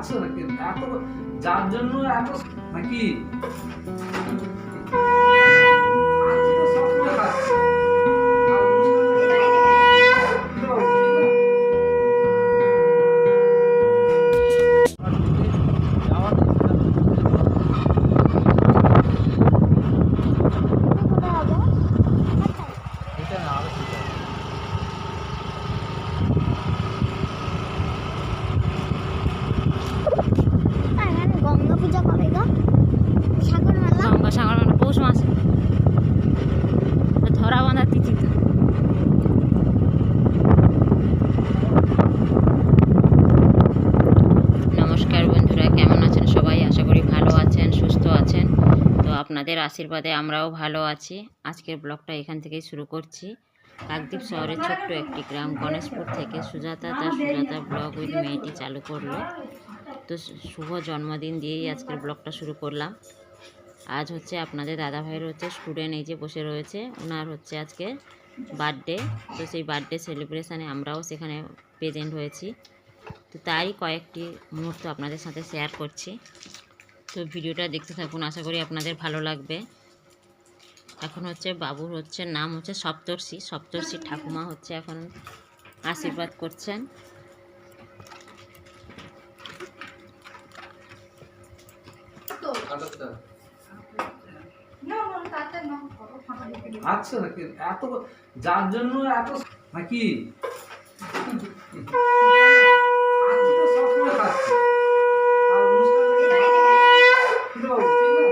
খাচ্ছে নাকি এত যার জন্য এত নাকি আজকে তো সবসময় খাচ্ছে। আর অনুষ্ঠানে- কি বাবু, ঠিক না? আর এখানে গঙ্গা পূজা কবে গো সাগর মেলা গঙ্গা সাগর মানে পৌষ মাসে তো ধরা বাঁধা তিথি তো নমস্কার বন্ধুরা কেমন আছেন সবাই আশা করি ভালো আছেন সুস্থ আছেন তো আপনাদের আশীর্বাদে আমরাও ভালো আছি। আজকের ব্লগটা এখান থেকেই শুরু করছি। কাকদ্বীপ শহরের ছোট্ট একটি গ্রাম, গণেশপুর থেকে সুজাতা তার সুজাতা ব্লগ উইথ মেয়েটি চালু করল। তো শুভ জন্মদিন দিয়েই আজকের ব্লগটা শুরু করলাম। আজ হচ্ছে আপনাদের দাদা ভাইয়ের হচ্ছে স্টুডেন্ট এই যে বসে রয়েছে ওনার হচ্ছে আজকে বার্থডে। তো সেই বার্থডে সেলিব্রেশানে আমরাও সেখানে প্রেজেন্ট হয়েছি। তো তারই কয়েকটি মুহূর্ত আপনাদের সাথে শেয়ার করছি। তো ভিডিওটা দেখতে থাকুন, আশা করি আপনাদের ভালো লাগবে। এখন হচ্ছে বাবুর হচ্ছে নাম হচ্ছে সপ্তর্ষি সপ্তর্ষি ঠাকুমা হচ্ছে এখন আশীর্বাদ করছেন। আচ্ছা যার জন্য এত নাকি আজকে তো সবসময় খাচ্ছে। আর অনুষ্ঠানে- কি বাবু, ঠিক না?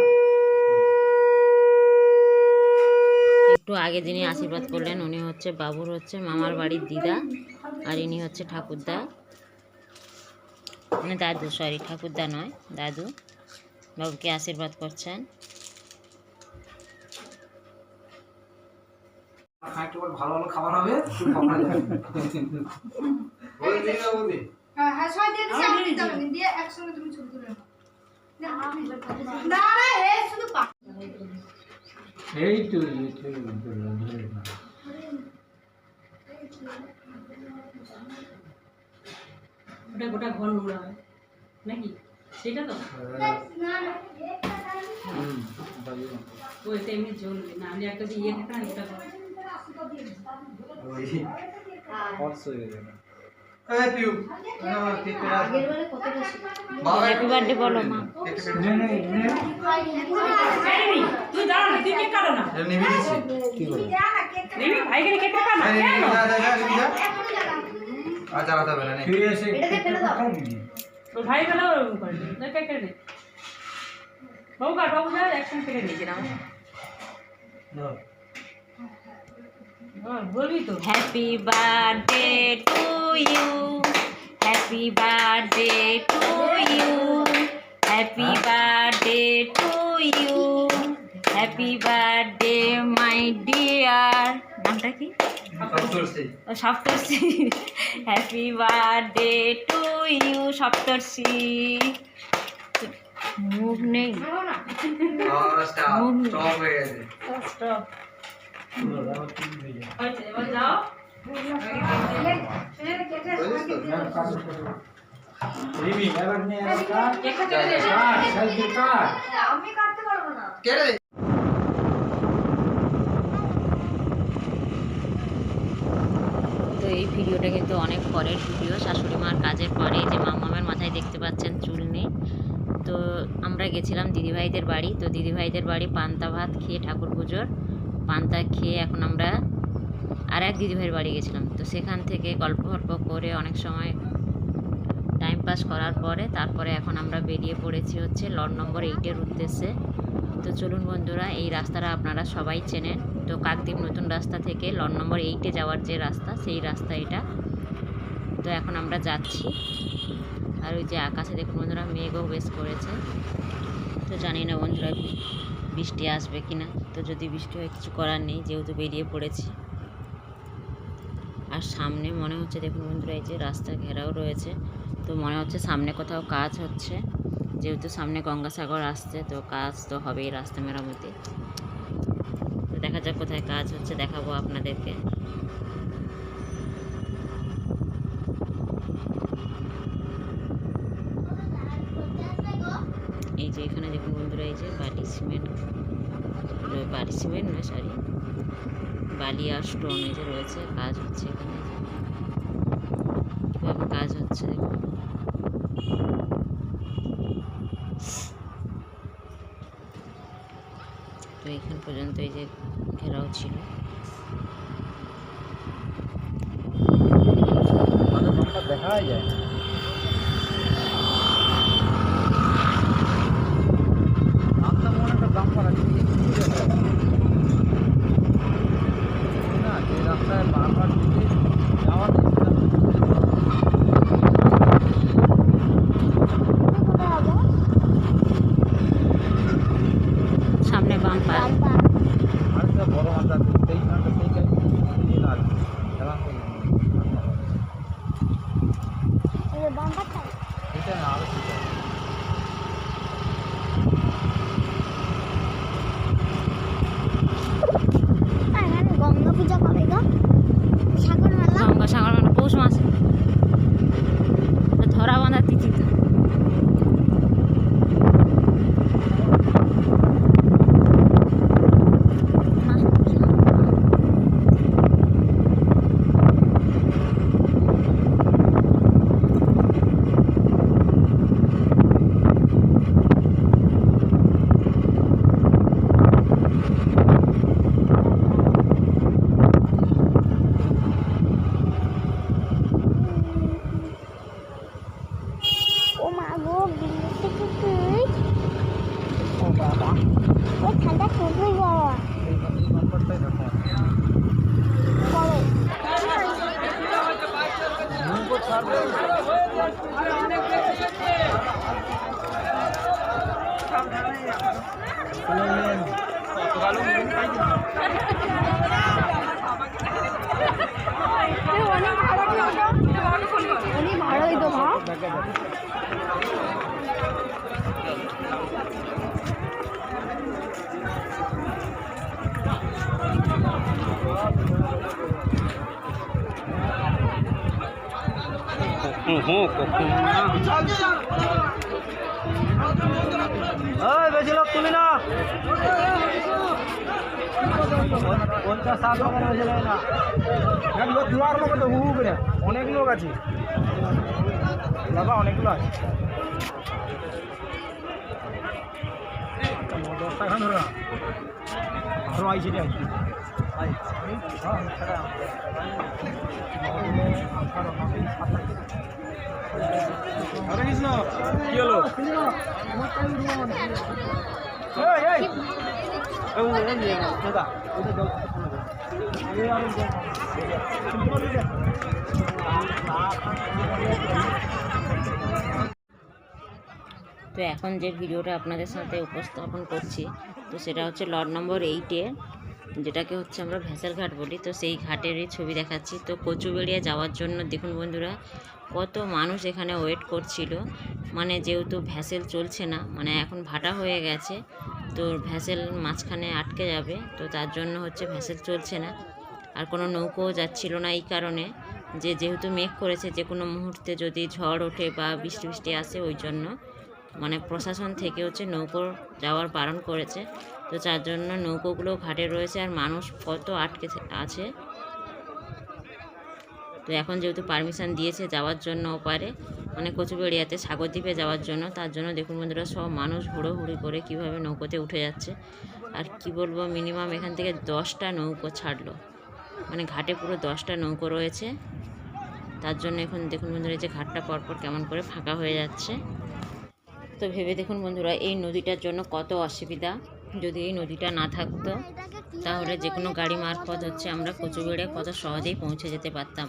একটু আগে যিনি আশীর্বাদ করলেন উনি হচ্ছে বাবুর হচ্ছে মামার বাড়ির দিদা আর ইনি হচ্ছে ঠাকুরদা। মানে দাদু সরি ঠাকুরদা নয় দাদু বাবুকে আশীর্বাদ করছেন। ভালো ভালো খাবার হবে। দিয়ে একসঙ্গে তুমি ছবি তুলে না না শুধু এই তো। ওটা গোটা ঘর নোংরা হয় নাকি? সেটা তো। ও এটা এমনি জ্বলবে। না আমি একটা যে ইয়ে থাকে না এটা হ্যাপি বার্থডে বলো মা। নে, নে, নে। এই রিমি, তুই দাঁড়া না তুই কেক কাটো না কি বলো? রিমি ভাইকে কেক কাটা না কেন? ফিরে এসে কেকটা খাও নি। তোর ভাই বেলা ওরকম করে না কেক কেটে দে। বাবু কাট বাবু যা একসঙ্গে কেটে দিয়েছিলাম নাও। বলবি তো happy birthday to you happy birthday to you happy birthday to you happy birthday my dear নামটা কি ও Saptarshi happy birthday to you Saptarshi মুখ নেই মুখ নেই স্টপ বলো, আবার কি হয়ে যায়? হয়েছে এবার যাও না, কাটো, কাটো। রিমি, এবার নে, এবার কাট। কেকটা কেটে দে কাট, selfie কাট। আমি কাটতে পারব না তো এই ভিডিওটা কিন্তু অনেক পরের ভিডিও। শাশুড়ি মার কাজের পরে যে মামামের মাথায় দেখতে পাচ্ছেন চুল নেই। তো আমরা গেছিলাম দিদিভাইদের বাড়ি। তো দিদিভাইদের বাড়ি পান্তা ভাত খেয়ে ঠাকুর পুজোর পান্তা খেয়ে এখন আমরা আর এক দিদিভাইয়ের বাড়ি গেছিলাম। তো সেখান থেকে গল্প গল্প করে অনেক সময় টাইম পাস করার পরে তারপরে এখন আমরা বেরিয়ে পড়েছি হচ্ছে লট নম্বর এইটের উদ্দেশ্যে। তো চলুন বন্ধুরা, এই রাস্তাটা আপনারা সবাই চেনেন। তো কাকদ্বীপ নতুন রাস্তা থেকে লট নম্বর এইটে যাওয়ার যে রাস্তা, সেই রাস্তা এটা। তো এখন আমরা যাচ্ছি। আর ওই যে আকাশে দেখুন বন্ধুরা, মেঘও বেশ করেছে। তো জানি না বন্ধুরা, বৃষ্টি আসবে কি না তো যদি বৃষ্টি হয়, কিছু করার নেই, যেহেতু বেরিয়ে পড়েছি। আর সামনে মনে হচ্ছে, দেখুন বন্ধুরা, এই যে রাস্তা ঘেরাও রয়েছে। তো মনে হচ্ছে সামনে কোথাও কাজ হচ্ছে। যেহেতু সামনে গঙ্গাসাগর আসছে, তো কাজ তো হবেই রাস্তা মেরামতি। তো দেখা যাক কোথায় কাজ হচ্ছে, দেখাবো আপনাদেরকে। এই যে এখানে দেখুন বন্ধুরা, এই যে বালি সিমেন্ট বালি সিমেন্ট নয় সরি বালি আর স্টোন এই যে রয়েছে, কাজ হচ্ছে এখানে। কীভাবে কাজ হচ্ছে দেখুন। তো এখান পর্যন্ত এই যে ঘেরাও ছিল। নামটা দেখাই যায় রাস্তায় বারবার যাওয়ার চেষ্টা করছি। কোথায় যাব সামনে বাম্পার বাম্পা আরেকটা বড় মাছ আছে, সেই মাছটা সেই টাইমে দিয়ে না আর কি। খেলা হয়ে গেল। এই যে বাম্পারটা এটা না, আরও সেটা। আর এখানে গঙ্গা পূজা কবে গো সাগর মেলা গঙ্গা সাগর মানে পৌষ মাসে তো ধরা বাঁধা তিথি তো ও মা গো বিল্ডিং থেকে তুই ও বাবা ও ঠান্ডা খুবই বাবা এই এই নম্বরটাই দেখো। বড় অনেক ভালোই তো ভাব ওই বেশি লোক তুলি না। পঞ্চাশ ষাট লোকের বেশি লাগে না। হু হু অনেক লোক আছে। বাবা অনেকগুলো আছে। দশটা খান ধরে না। আরও আইছি রে আইছি। হরে কৃষ্ণ কি হলো তো এখন যে ভিডিওটা আপনাদের সাথে উপস্থাপন করছি, তো সেটা হচ্ছে লট নম্বর এইটে যেটাকে হচ্ছে আমরা ভেসেল ঘাট বলি, তো সেই ঘাটেরই ছবি দেখাচ্ছি। তো কচুবেড়িয়া যাওয়ার জন্য দেখুন বন্ধুরা, কত মানুষ এখানে ওয়েট করছিল। মানে যেহেতু ভ্যাসেল চলছে না মানে এখন ভাটা হয়ে গেছে, তো ভ্যাসেল মাঝখানে আটকে যাবে, তো তার জন্য হচ্ছে ভ্যাসেল চলছে না। আর কোনো নৌকোও যাচ্ছিল না এই কারণে, যে যেহেতু মেঘ করেছে, যে কোনো মুহূর্তে যদি ঝড় ওঠে বা বৃষ্টি বৃষ্টি আসে, ওই জন্য মানে প্রশাসন থেকে হচ্ছে নৌকো যাওয়ার বারণ করেছে। তো যার জন্য নৌকোগুলো ঘাটে রয়েছে আর মানুষ কত আটকে আছে। তো এখন যেহেতু পারমিশন দিয়েছে যাওয়ার জন্য ওপারে মানে কচুবেড়িয়াতে সাগরদ্বীপে যাওয়ার জন্য, তার জন্য দেখুন বন্ধুরা সব মানুষ হুড়োহুড়ি করে কীভাবে নৌকোতে উঠে যাচ্ছে। আর কি বলব মিনিমাম এখান থেকে দশটা নৌকো ছাড়লো। মানে ঘাটে পুরো দশটা নৌকো রয়েছে। তার জন্য এখন দেখুন বন্ধুরা যে ঘাটটা পরপর কেমন করে ফাঁকা হয়ে যাচ্ছে। তো ভেবে দেখুন বন্ধুরা, এই নদীটার জন্য কত অসুবিধা। যদি এই নদীটা না থাকতো, তাহলে যে কোনো গাড়ি মারফত হচ্ছে আমরা কচুবেড়ে কত সহজেই পৌঁছে যেতে পারতাম।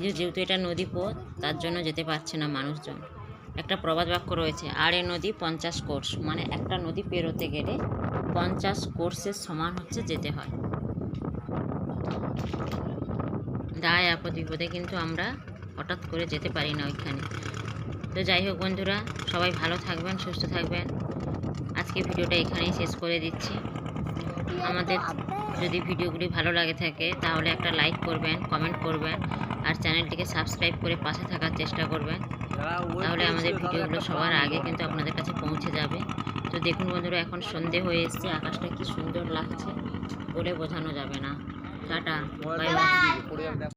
যেহেতু এটা নদী পথ, তার জন্য যেতে পারছে না মানুষজন। একটা প্রবাদ বাক্য রয়েছে আড়ে নদী পঞ্চাশ কোর্স। মানে একটা নদী পেরোতে গেলে পঞ্চাশ কোর্সের সমান হচ্ছে যেতে হয়। দায় আপদ বিপদে কিন্তু আমরা হঠাৎ করে যেতে পারি না ওইখানে। তো যাই হোক বন্ধুরা, সবাই ভালো থাকবেন, সুস্থ থাকবেন। আজকে ভিডিওটা এখানেই শেষ করে দিচ্ছি। আমাদের যদি ভিডিওগুলি ভালো লাগে থাকে তাহলে একটা লাইক করবেন কমেন্ট করবেন আর চ্যানেলটিকে সাবস্ক্রাইব করে পাশে থাকার চেষ্টা করবেন। তাহলে আমাদের ভিডিওগুলো সবার আগে কিন্তু আপনাদের কাছে পৌঁছে যাবে। তো দেখুন বন্ধুরা এখন সন্ধে হয়ে এসছে আকাশটা কি সুন্দর লাগছে বলে বোঝানো যাবে না। Tata bye bye